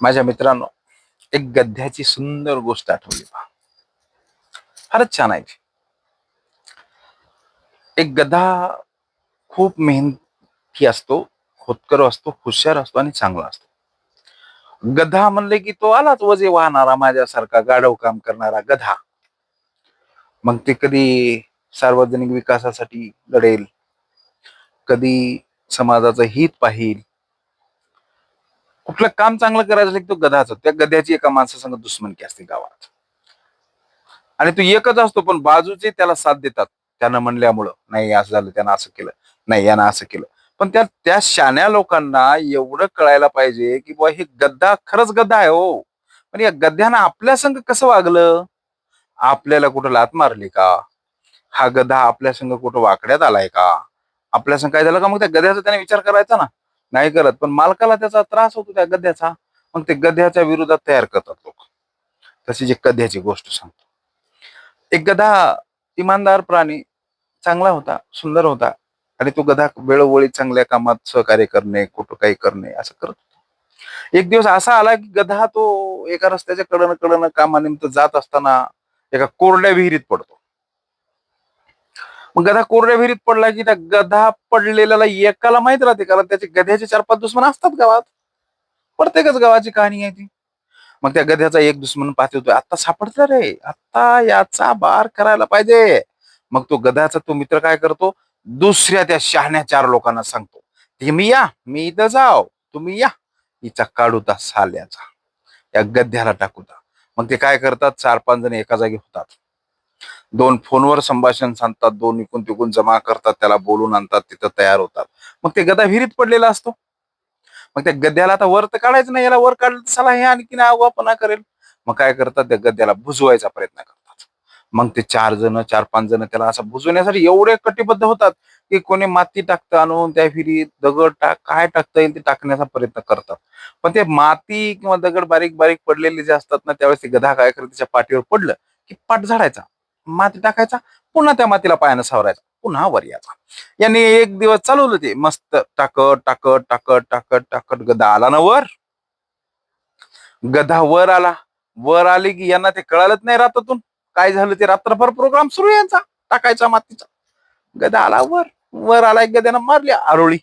माझ्या मित्रांनो एक गद्याची सुंदर गोष्ट आठवली पहा. फारच छान आहे एक गधा खूप मेहनती असतो खोतकर असतो हुशार असतो आणि चांगला असतो. गधा म्हणले की तो आलाच वजे वाहणारा माझ्यासारखा गाढव काम करणारा गधा. मग ते कधी सार्वजनिक विकासासाठी लढेल कधी समाजाचं हित पाहिल कुठलं काम चांगलं करायचं असेल तो गधाच त्या गध्याची एका माणसासंग दुश्मनकी असते गावात. आणि तो एकच असतो पण बाजूचे त्याला साथ देतात. त्यानं म्हणल्यामुळं नाही असं झालं त्यानं असं केलं. नाही यानं असं केलं. पण त्या त्या शाण्या लोकांना एवढं कळायला पाहिजे की बुवा हे गद्दा खरंच गद्दा आहे हो. पण या गद्यानं आपल्या संग कसं वागलं? आपल्याला कुठं लात मारली का? हा गधा आपल्या संग कुठं वाकड्यात आलाय का? आपल्या संग काय झालं का? मग त्या गध्याचा त्याने विचार करायचा ना. नाही करत पण मालकाला त्याचा त्रास होतो त्या गद्याचा मग ते गध्याच्या विरोधात तयार करतात लोक. तशी जी गध्याची गोष्ट सांगतो. एक गधा इमानदार प्राणी चांगला होता सुंदर होता. आणि तो गधा वेळोवेळी चांगल्या कामात सहकार्य करणे कुठं काही करणे असं करत होता. एक दिवस असा आला की गधा तो एका रस्त्याच्या कडनं कडनं कामानिमित्त जात असताना एका कोरड्या विहिरीत पडतो. मग गधा कोरड्या विहिरीत पडला की त्या गधा पडलेल्याला एकाला माहीत राहते कारण त्याचे गध्याचे चार पाच दुश्मन असतात गावात. प्रत्येकच गावाची कहाणी आहे ती. मग त्या गध्याचा एक दुश्मन पाहतो आता सापडतं रे. आता याचा बार करायला पाहिजे. मग तो गध्याचा तो मित्र काय करतो? दुसऱ्या त्या शहाण्या चार लोकांना सांगतो. तुम्ही या मी इथं जाव. तुम्ही या. हिचा काढूता साल्याचा. या गध्याला टाकूता. मग ते काय करतात? चार पाच जण एका जागी होतात. दोन फोनवर संभाषण सांगतात दोन इकून तिकून जमा करतात त्याला बोलून आणतात तिथं तयार होतात. मग ते गदा विहिरीत पडलेला असतो. मग त्या गद्याला आता वर तर काढायचं नाही याला वर काढलं तर चला हे आणखीन आवापणा करेल. मग काय करतात त्या गद्याला बुजवायचा प्रयत्न करतात. मग ते चार जण चार पाच जण त्याला असं बुजवण्यासाठी एवढे कटिबद्ध होतात की कोणी माती टाकतं आणून त्या विहिरीत दगड टाक काय टाकता येईल ते टाकण्याचा प्रयत्न करतात. पण ते माती किंवा दगड बारीक बारीक पडलेले जे असतात ना त्यावेळेस ते गधा काय करत त्याच्या पाठीवर पडलं की पाठ झाडायचा माती टाकायचा पुन्हा त्या मातीला पायानं सावरायचा पुन्हा वर यायचा यांनी एक दिवस चालवलं ते मस्त टाकत टाकत टाकत टाकत टाकत गदा आला ना वर. गधा वर आला. वर आली की यांना ते कळालंच नाही रात्रातून काय झालं ते रात्रभर प्रोग्राम सुरू यांचा टाकायचा मातीचा. गदा आला वर. वर आला एक गद्यानं मारली आरोळी.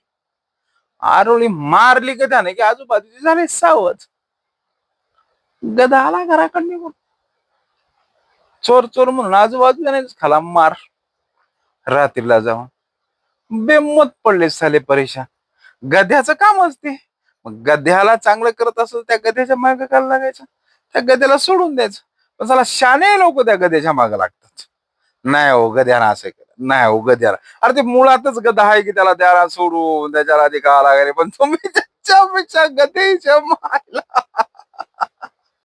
आरोळी मारली गद्याने की आजूबाजूची झाले सावज. गदा आला घराकडे निघून. चोर चोर म्हणून आजूबाजूला खाला मार. रात्रीला जाऊन. बेमत पडले साले परेशान गध्याचं काम असते. मग गध्याला चांगलं करत असेल त्या गध्याच्या मागे काल लागायचं. त्या गध्याला सोडून द्यायचं. पण चला शाने लोक त्या गध्याच्या मागे लागतात. नाही हो गध्यानं असं केलं. नाही हो गध्याला अरे ते मुळातच गधा आहे की त्याला त्याला सोडून त्याच्याला ते का लागले? पण तुम्ही त्याच्यापेक्षा गधेच्या मायला